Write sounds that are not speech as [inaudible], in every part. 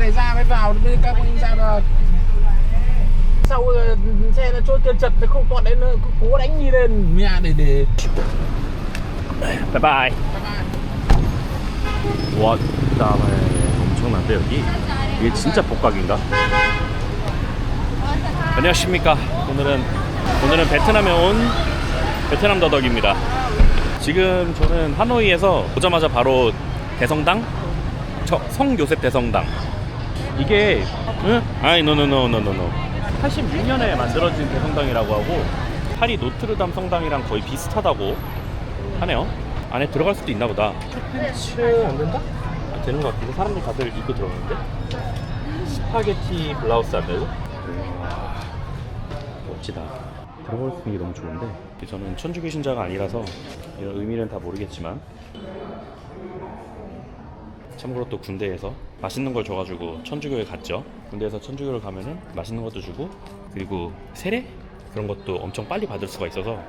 này ra mới vào giờ các anh ra là sau xe nó trôi trơn chật nó không còn đấy cứ cố đánh đi lên mẹ để để 바이바이. 와, 그다음에 엄청난데 여기 이게 진짜 복각인가? 안녕하십니까. 오늘은 오늘은 베트남에 온 베트남 더덕입니다. 지금 저는 하노이에서 오자마자 바로 대성당, 저 성요셉 대성당. 이게 응? 아니 노노노노노노. 86년에 만들어진 대성당이라고 하고 파리 노트르담 성당이랑 거의 비슷하다고 하네요. 안에 들어갈 수도 있나 보다. 팬츠 안 된다? 아, 되는 것 같은데 사람들 다들 입고 들어오는데. 스파게티 블라우스 안 되고? 와, 멋지다. 들어갈 수 있는 게 너무 좋은데 저는 천주교 신자가 아니라서 이런 의미는 다 모르겠지만 참고로 또 군대에서 맛있는 걸 줘가지고 천주교에 갔죠. 군대에서 천주교를 가면은 맛있는 것도 주고 그리고 세례 그런 것도 엄청 빨리 받을 수가 있어서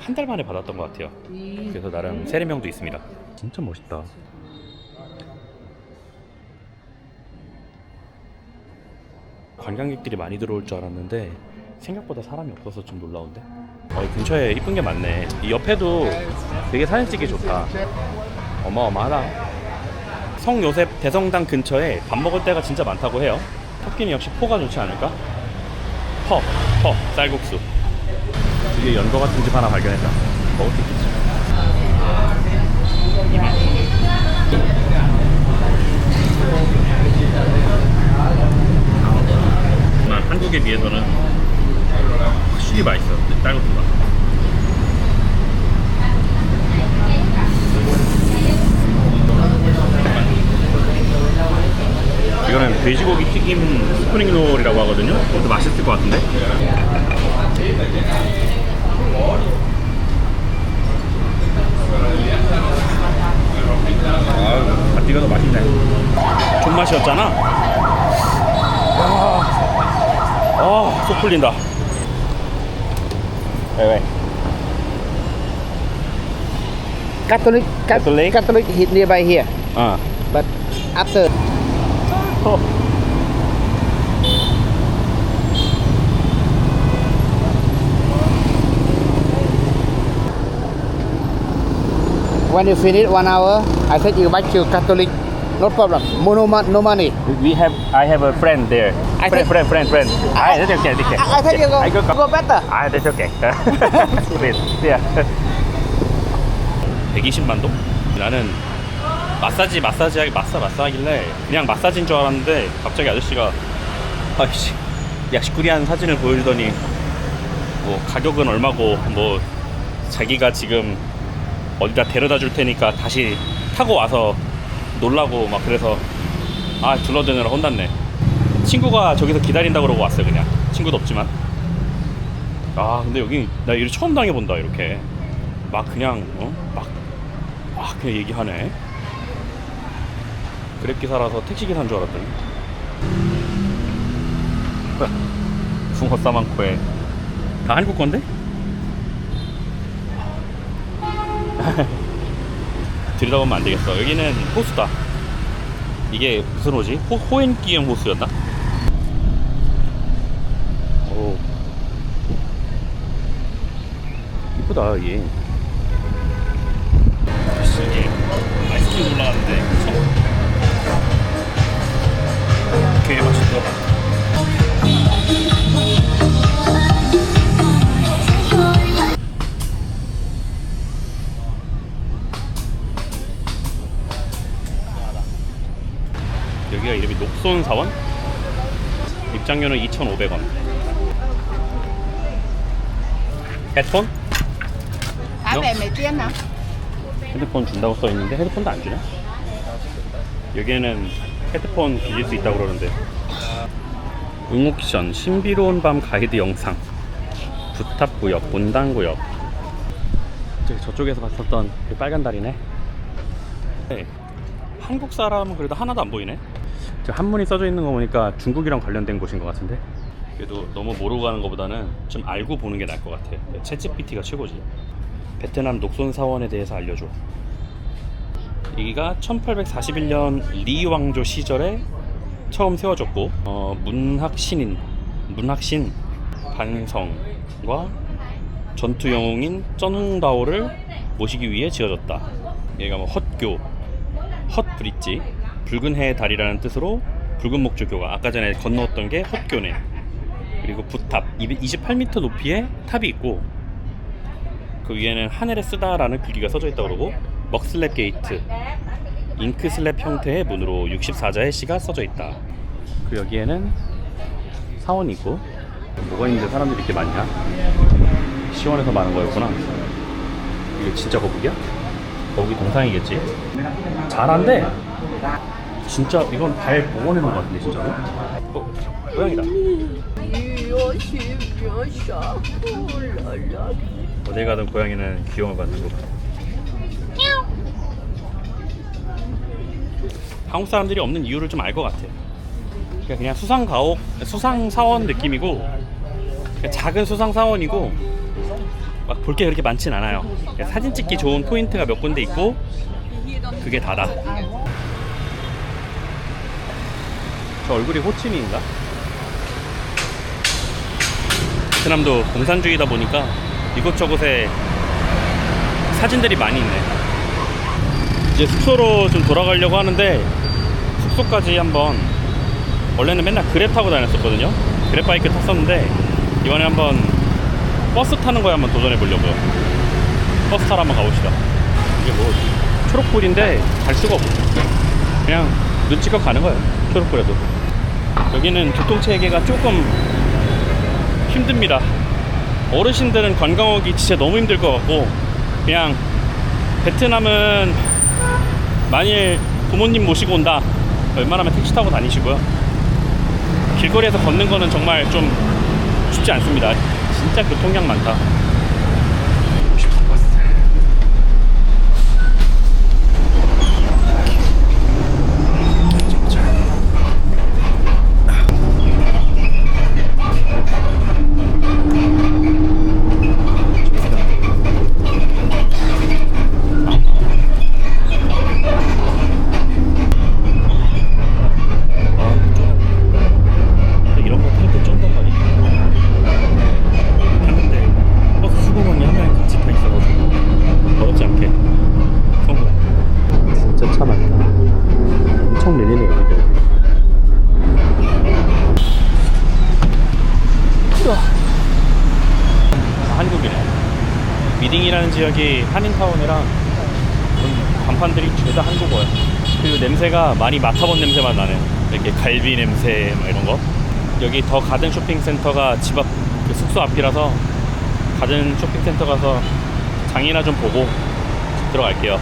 한 달 만에 받았던 것 같아요. 그래서 나름 세례명도 있습니다. 진짜 멋있다. 관광객들이 많이 들어올 줄 알았는데 생각보다 사람이 없어서 좀 놀라운데. 어, 이 근처에 이쁜 게 많네. 이 옆에도 되게 사진 찍기 좋다. 어마어마하다. 성 요셉 대성당 근처에 밥 먹을 때가 진짜 많다고 해요. 터키는 역시 포가 좋지 않을까? 퍼, 퍼, 쌀국수. 이게 연거 같은 집 하나 발견했다. 먹을 수 있겠지. 난 한국에 비해서는 확실히 맛있어. 쌀국수가. 이거는 돼지고기 튀김 스프링 롤이라고 하거든요. 그것도 맛있을 것 같은데. 아유, 갓디가 더 맛있네. 존맛이었잖아. 아, 속 풀린다. 왜, 왜? Catholic Cat- Catholic? Catholic nearby here 아. but after 어. [laughs] when you finish one hour I take you back to Catholic no problem no, no, mon- no money We have, I have a friend there. I friend, think- friend, friend, friend. 아, that's okay, that's okay. I, I take you go I go, go better 아, that's okay. [laughs] [laughs] Please, yeah. 120만 동? 나는 마사지, 마사지 하기, 마사, 마사 하길래 그냥 마사지인 줄 알았는데 갑자기 아저씨가 아이씨, 야식구리한 사진을 보여주더니 뭐 가격은 얼마고 뭐 자기가 지금 어디다 데려다 줄 테니까 다시 타고 와서 놀라고 막 그래서 아 둘러대느라 혼났네. 친구가 저기서 기다린다 그러고 왔어요 그냥. 친구도 없지만. 아 근데 여기 나 이거 처음 당해본다 이렇게. 막 그냥 어? 막, 막 그냥 얘기하네 그랩기사라서 택시기사인 줄 알았더니 [laughs] 붕어 싸만코에 다 한국 건데? [laughs] 들여다보면 안 되겠어. 여기는 호수다. 이게 무슨 호지? 호, 호엔기형 호수였나? 오. 이쁘다, 이게 아이스크림 올라가는데. 개 맛있다. 여기가 이름이 녹손 사원? 입장료는 2,500원. 헤드폰? 핸드폰 준다고 써 있는데 헤드폰도 안 주네. 여기에는 헤드폰 빌릴 수 있다고 그러는데. 응옥션 신비로운 밤 가이드 영상. 부탑구역, 분당구역. 저기 저쪽에서 봤었던 그 빨간 다리네. 네. 한국 사람은 그래도 하나도 안 보이네. 저 한문이 써져 있는 거 보니까 중국이랑 관련된 곳인 것 같은데. 그래도 너무 모르고 가는 것보다는 좀 알고 보는 게 나을 것 같아. 챗GPT가 최고지. 베트남 녹손 사원에 대해서 알려줘. 여기가 1841년 리 왕조 시절에 처음 세워졌고 어, 문학신인 문학신 반성과 전투 영웅인 쩐웅다오를 모시기 위해 지어졌다. 얘가 뭐 헛교, 헛브릿지, 붉은 해의 달이라는 뜻으로 붉은 목조교가 아까 전에 건너왔던 게 헛교네. 그리고 부탑 28m 높이의 탑이 있고 그 위에는 하늘에 쓰다라는 글귀가 써져 있다고 그러고 먹슬랩 게이트 잉크 슬랩 형태의 문으로 64자의 시가 써져 있다. 그 여기에는 사원이 있고 뭐가 있는데 사람들이 이렇게 많냐? 시원해서 많은 거였구나. 이게 진짜 거북이야? 거북이 동상이겠지? 잘한데 진짜 이건 발 복원해 놓은 것 같은데 진짜로? 어, 고양이다. 어딜 가든 고양이는 귀여움을 받는 거. 한국 사람들이 없는 이유를 좀 알 것 같아. 그러니까 그냥 수상 가옥, 수상 사원 느낌이고 작은 수상 사원이고 막 볼 게 그렇게 많진 않아요. 사진 찍기 좋은 포인트가 몇 군데 있고 그게 다다. 저 얼굴이 호치민인가? 베트남도 공산주의다 보니까 이곳저곳에 사진들이 많이 있네. 이제 숙소로 좀 돌아가려고 하는데 숙소까지 한번 원래는 맨날 그랩 타고 다녔었거든요. 그랩 바이크 탔었는데 이번에 한번 버스 타는 거에 한번 도전해 보려고요. 버스 타러 한번 가봅시다. 이게 뭐 초록불인데 갈 수가 없어. 그냥 눈치껏 가는 거예요. 초록불에도. 여기는 교통 체계가 조금 힘듭니다. 어르신들은 관광 오기 진짜 너무 힘들 것 같고 그냥 베트남은 만일 부모님 모시고 온다 웬만하면 택시 타고 다니시고요. 길거리에서 걷는 거는 정말 좀 쉽지 않습니다. 진짜 교통량 많다 지역이 한인타운이랑 음, 간판들이 죄다 한국어야. 그리고 냄새가 많이 맡아본 냄새만 나네. 이렇게 갈비 냄새 막 이런 거. 여기 더 가든 쇼핑센터가 집앞그 숙소 앞이라서 가든 쇼핑센터 가서 장이나 좀 보고 들어갈게요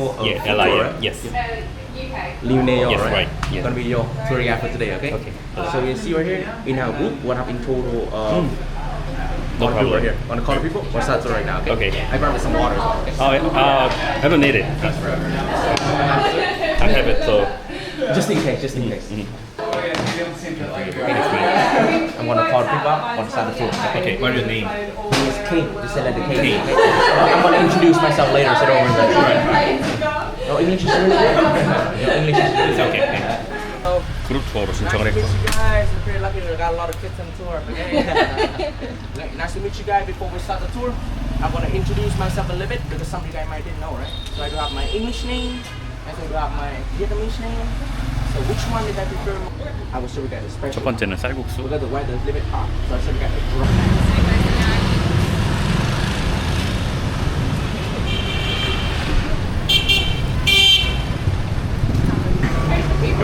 You here for a yeah food LI tour, right? yes Liu Neo, Yes, right? right, yeah. Gonna be your tour guide for today, okay? Okay. So you see right here, in our group, we have in total uh, Mm. No one people problem. right here. On the call people, we'll start tour right now, okay? Okay. I brought me some water as well, okay? Oh, uh, I don't need it. I have it, so. Just in case, just in case. Mm. I'm gonna call people out, gonna start the tour, okay? Okay, what's your name? My name is King, just say that the King, okay? I'm gonna introduce myself later, so don't worry about it. No English is really good. [laughs] No English is really good. Okay, okay. 그룹 투어로 신청을 했고. you guys. We're pretty lucky to got a lot of kids on the tour. Like, [laughs] nice to meet you guys. Before we start the tour, I'm gonna introduce myself a little bit because some of you guys might didn't know, right? So I do have my English name, and so I do have my Vietnamese name. So which one did I prefer? more? I will show you guys the 첫 special. 번째는 쌀국수. We got the weather is a little bit hot, so I'll show you guys the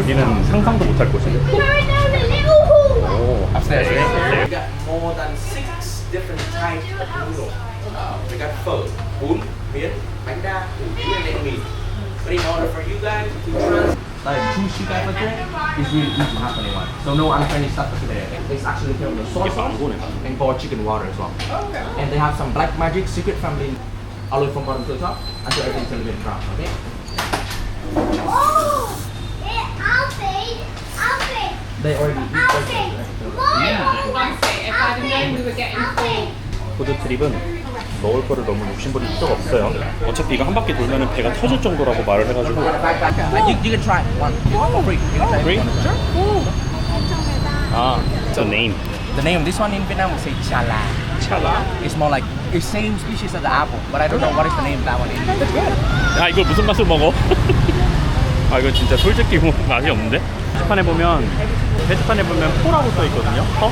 여기는 상상도 못할 곳이네. Oh, upstairs, right? We got more than six different types of noodles. Uh, we got pho, bún, miến, bánh đa, củ chua, and then meat. But in order for you guys to trans like choose you guys like that, it's really easy to have anyone. So no unfriendly stuff for today. Okay? It's actually came with soy 이게 sauce 망고네. and pour chicken water as well. And they have some black magic secret family all the way from bottom to the top until everything's a little bit brown. Okay? They already eat 푸드 트립은 먹을 거를 너무 욕심부릴 필요가 없어요. 어차피 이거 한 바퀴 돌면은 배가 터질 정도라고 말을 해가지고. Uh, you, you can try one. For free. You can try Free? one. Sure. 아, the name. The name of this one in Vietnam will say chala. 찰라. It's more like it's same species as the apple, but I don't know what is the name of that one in. It's good. 아 이걸 무슨 맛을 먹어? 아 이거 진짜 솔직히 뭐 맛이 없는데? 표지판에 보면 표지판에 보면 포라고 써 있거든요. 퍼?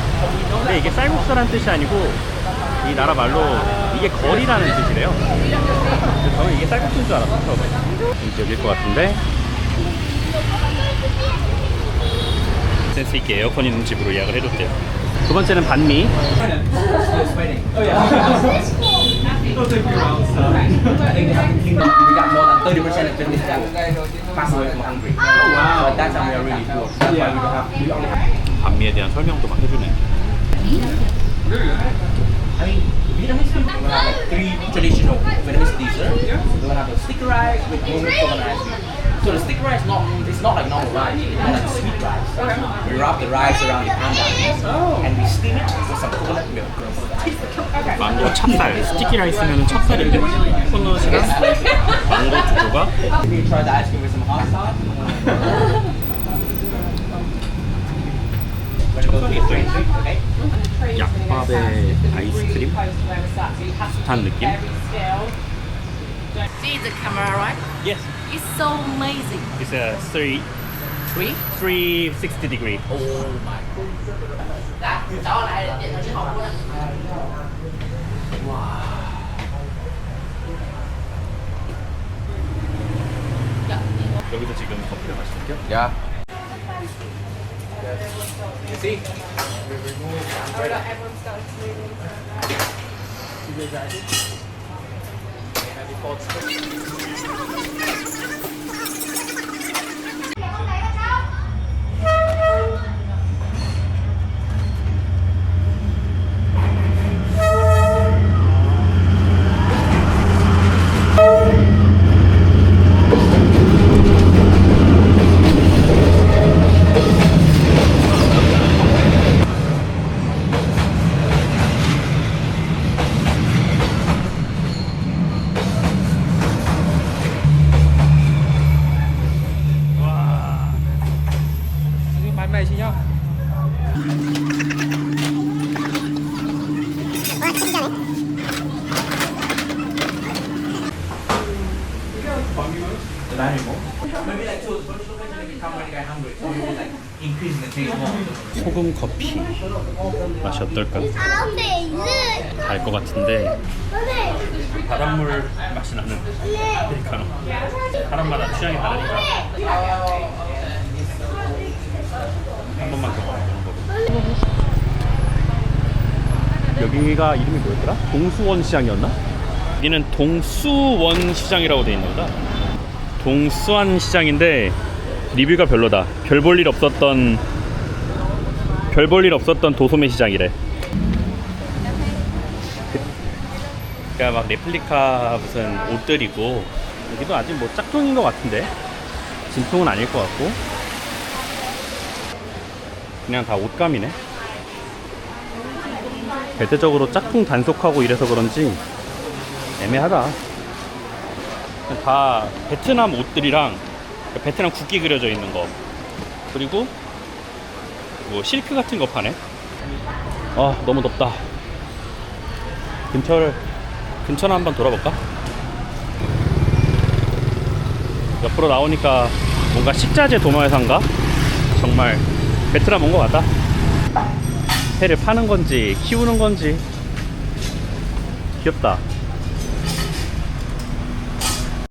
근데 이게 쌀국수라는 뜻이 아니고 이 나라 말로 이게 거리라는 뜻이래요. 그래서 저는 이게 쌀국수인 줄 알았어요. 처음에. 여길 것 같은데. 센스 있게 에어컨 있는 집으로 예약을 해줬대요. 두 번째는 반미. I [laughs] think the African kingdom, we got more than 30% of Vietnamese that pass away from hunger. Oh, wow. So at that time, we are really poor. That's why we don't have, we only have 반미에 대한 설명도 막 해주네. I mean, Vietnamese people will have like three traditional Vietnamese desserts. They will have the sticky rice with homemade coconut ice cream. So the sticky rice not it's not like normal rice, it's more like sweet rice. We wrap the rice around the pandan and we steam it with some coconut milk. 망고 찹쌀 스티키 라이스면은 찹쌀인데 코코넛이랑 망고 두조가 Maybe you try the ice cream with some hot sauce. 찹쌀이 있어 Okay. 약밥에 아이스크림 비슷한 느낌? See the camera, right? Yes, It's so amazing. it's a three Three. 360 degree. Cháu lại điện thoại đi học luôn 여기서 지금 커피를 마실게요. Yeah. You see? Bán 커피 맛이 어떨까? 달 것 같은데 바닷물 맛이 나는 아메리카노. 사람마다 취향이 다르니까 한 번만 더 먹는 거고. 여기가 이름이 뭐였더라? 동수원 시장이었나? 여기는 동수원 시장이라고 돼 있나 보다. 동수원 시장인데 리뷰가 별로다. 별 볼 일 없었던 별 볼 일 없었던 도소매 시장이래. 그러니까 막 레플리카 무슨 옷들이고 여기도 아직 뭐 짝퉁인 것 같은데 진퉁은 아닐 것 같고 그냥 다 옷감이네. 대대적으로 짝퉁 단속하고 이래서 그런지 애매하다. 다 베트남 옷들이랑 베트남 국기 그려져 있는 거 그리고 뭐 실크 같은 거 파네. 아 너무 덥다. 근처를 근처나 한번 돌아볼까? 옆으로 나오니까 뭔가 식자재 도마회사인가? 정말 베트남 온 것 같다. 회를 파는 건지 키우는 건지 귀엽다.